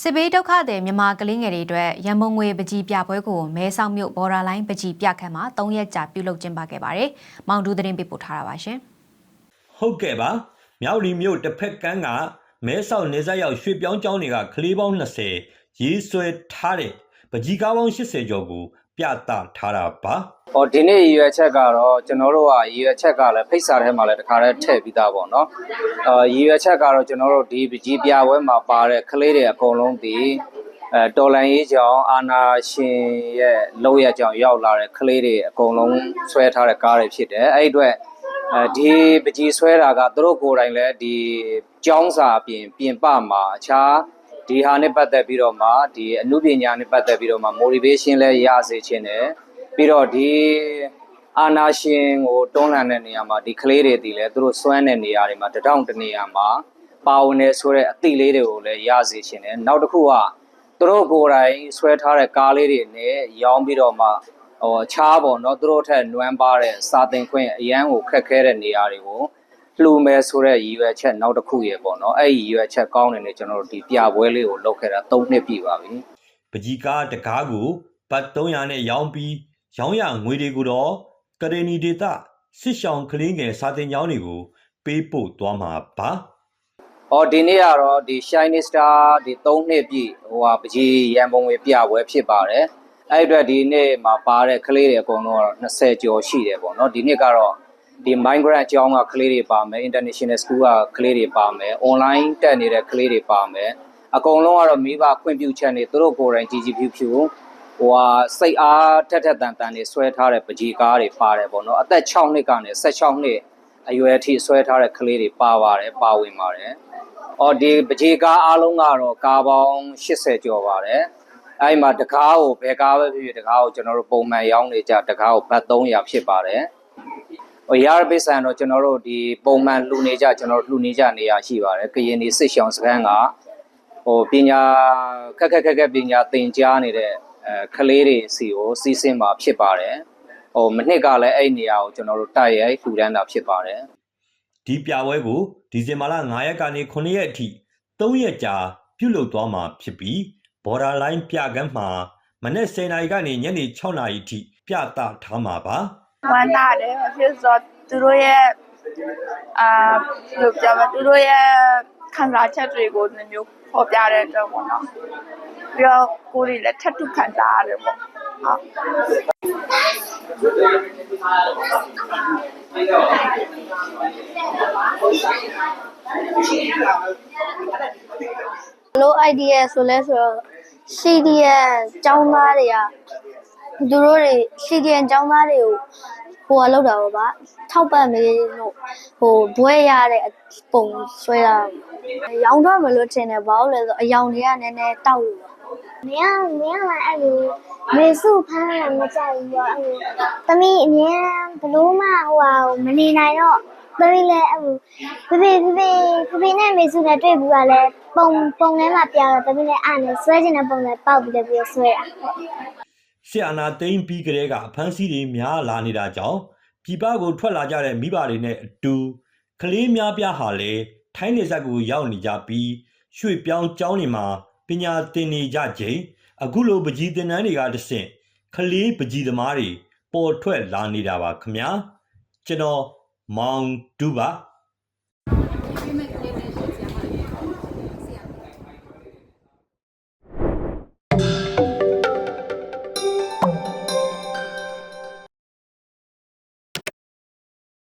စစ်ဘေးဒုက္ခသည်မြန်မာကလေးငယ်တွေအတွက်ရန်မုံငွေပကြီးပြပွဲကိုမဲဆောက်မြို့ဘော်ဒါလိုင်းပကြီးပြခန်းမှာ၃ရက်ကြာပြုလုပ်ကျင်းပခဲ့ပါတယ်။မောင်တူသတင်းပေးပို့ထားတာပါရှင်။ဟုတ်ကဲ့ပါမြောက်လီမြို့တစ်ဖက်ကန်းကမဲဆောက်နေဆက်ရောက်ရွှေပြောင်းကျောင်းတွေကကလေးပေါင်း20ရေးဆွဲထားတဲ့ပကြီးကားပေါင်း80ကျော်ကို ပြသထားတာပါဟောဒီနေ့ရည်ရွယ်ချက်ကတော့ကျွန်တော်တို့ကရည်ရွယ်ချက်ကလည်းဖိတ်စာထဲမှာလည်းတခါတည်းထည့်ပြီးသားပေါ့နော်အာရည်ရွယ်ချက်ကတော့ကျွန်တော်တို့ဒီပကြီးပြပွဲမှာပါတဲ့ကလေးတွေအကုန်လုံးဒီအဲတော်လန်ရေးကြောင့်အာနာရှင်ရဲ့လောက်ရကြောင့်ရောက်လာတဲ့ကလေးတွေအကုန်လုံးဆွဲထားတဲ့ကားတွေဖြစ်တယ်အဲ့ဒီအတွက်အဲဒီပကြီးဆွဲတာကသူတို့ကိုယ်တိုင်လည်းဒီကျောင်းစာပြင်ပြင်ပမှာအခြား ဒီဟာနဲ့ပတ်သက်ပြီးတော့မှဒီအမှုပညာနဲ့ပတ်သက်ပြီးတော့မှ motivation လည်းရစေခြင်းတယ်ပြီးတော့ဒီအာနာရှင်ကိုတွန်းလှန်တဲ့နေရာမှာဒီကလေးတွေတည်လဲသူတို့စွမ်းတဲ့နေရာတွေမှာတထောင်တနေရာမှာပါဝင်နေဆိုတဲ့အသည့်လေးတွေကိုလည်းရစေရှင်တယ်နောက်တစ်ခုကသူတို့ကိုယ်တိုင်ဆွဲထားတဲ့ကားလေးတွေနဲ့ရောင်းပြီးတော့မှဟိုချားပေါ့နော်သူတို့ထက်နွမ်းပါတဲ့စာသင်ခွင့်အရန်ကိုခက်ခဲတဲ့နေရာတွေကို လှူမယ်ဆိုတဲ့ရည်ရွယ်ချက်နောက်တစ်ခုရေပေါ့နော်အဲ့ဒီရည်ရွယ်ချက်ကောင်းတယ်နဲ့ကျွန်တော်တို့ဒီပြပွဲလေးကိုလုပ်ခဲ့တာ၃နှစ်ပြည့်ပါပြီပကြီးကားတကားကိုဘတ်300နဲ့ရောင်းပြီးရောင်းရငွေတွေကိုတော့ကရနီဒေတာစစ်ဆောင်ကလေးငယ်စာတင်ကျောင်းတွေကိုပေးပို့သွားမှာပါ။ဟောဒီနေ့ကတော့ဒီ Shiny Star ဒီ3နှစ်ပြည့်ဟိုဟာပကြီးရန်ပုံငွေပြပွဲဖြစ်ပါတယ်။အဲ့ဒီအတွက်ဒီနေ့မှာပါတဲ့ကလေးတွေအကုန်လုံးကတော့20ကျော်ရှိတယ်ပေါ့နော်။ဒီနှစ်ကတော့ ဒီ migrant အကြောင်းကကလေးတွေပါမယ် international school ကကလေးတွေပါမယ် online တက်နေတဲ့ကလေးတွေပါမယ်အကုန်လုံးကတော့မိဘခွင့်ပြုချက်နေသူတို့ကိုယ်တိုင်ကြီးကြီးဖြူဖြူဟိုဟာစိတ်အားထက်ထက်တန်တန်နေဆွဲထားတဲ့ပကြီးကားတွေပါတယ်ပေါ့နော်အသက်6နှစ်ကနေ16နှစ်အရွယ်အထိဆွဲထားတဲ့ကလေးတွေပါပါတယ်ပါဝင်ပါတယ်။အော်ဒီပကြေကားအားလုံးကတော့ကားပေါင်း80ကျော်ပါတယ်။အဲဒီမှာတကားကိုဘယ်ကားပဲဖြစ်ဖြစ်တကားကိုကျွန်တော်တို့ပုံမှန်ရောင်းနေကြတကားကိုဘတ်300ဖြစ်ပါတယ်။ ဟိုရရပိတ်ဆန်တော့ကျွန်တော်တို့ဒီပုံမှန်လှူနေကြကျွန်တော်တို့လှူနေကြနေရရှိပါတယ်။ကရင်ဒီစစ်ရှောင်းစခန်းကဟိုပညာခက်ခက်ခက်ခက်ပညာသင်ကြားနေတဲ့အဲကလေးတွေစီကိုစီးဆင်းမှာဖြစ်ပါတယ်။ဟိုမနှစ်ကလည်းအဲ့နေရာကိုကျွန်တော်တို့တိုက်ရိုက်လှူဒန်းတာဖြစ်ပါတယ်။ဒီပြပွဲကိုဒီဇင်ဘာလ9ရက်ကနေ9ရက်အထိ3ရက်ကြာပြုလုပ်သွားမှာဖြစ်ပြီး borderline ပြကန်းမှာမနေ့10:00နာရီကနေညနေ6:00နာရီအထိပြသထားမှာပါ ဝမ်းသာတယ်ဘာဖြစ်လို့ဆိုတော့သူတို့ရဲ့အာဘယ်လိုပြောမလဲသူတို့ရဲ့ခံစားချက်တွေကိုဒီမျိုးဖော်ပြတဲ့အတွက်ပေါ့နော်ပြီးတော့ကိုယ်တွေလည်းထပ်တူခံစားရတယ်ပေါ့ဟုတ်လို idea ဆိုလဲဆိုတော့ CDN ကျောင်းသားတွေက သူတို့တွေ CDN ကျောင်းသားတွေကိုဟိုကလောက်တာပေါ့ဗျာထောက်ပံ့မေးလို့ဟိုဘွဲရတဲ့ပုံဆွဲတာရောင်းတော့မလို့ထင်တယ်ဘာလို့လဲဆိုအယောင်တွေကနည်းနည်းတောက်လို့ပါမင်းကမင်းကလည်းအဲ့လိုမေစုဖမ်းတာမကြိုက်ဘူးပေါ့အဲ့လိုသမီးအမြဲဘလို့မှဟိုဟာမနေနိုင်တော့သမီးလည်းအဲ့လိုဖေဖေဖေဖေဖေဖေနဲ့မေစုနဲ့တွေ့ဘူးကလည်းပုံပုံထဲမှာပြတော့သမီးလည်းအားနဲ့ဆွဲချင်တဲ့ပုံနဲ့ပေါက်ပြီးတော့ပြီးဆွဲတာ ဆီယနာသိမ့်ပြီးကလေးကအဖမ်းဆီးတွေများလာနေတာကြောင့်ပြည်ပကိုထွက်လာကြတဲ့မိဘတွေနဲ့အတူကလေးများပြားဟာလည်းထိုင်းနေဆက်ကိုရောက်နေကြပြီးရွှေ့ပြောင်းကျောင်းတွေမှာပညာသင်နေကြချိန်အခုလိုပကြီးသင်တန်းတွေကတဆင့်ကလေးပကြီးသမားတွေပေါ်ထွက်လာနေတာပါခမညာကျွန်တော်မောင်ဒူပါ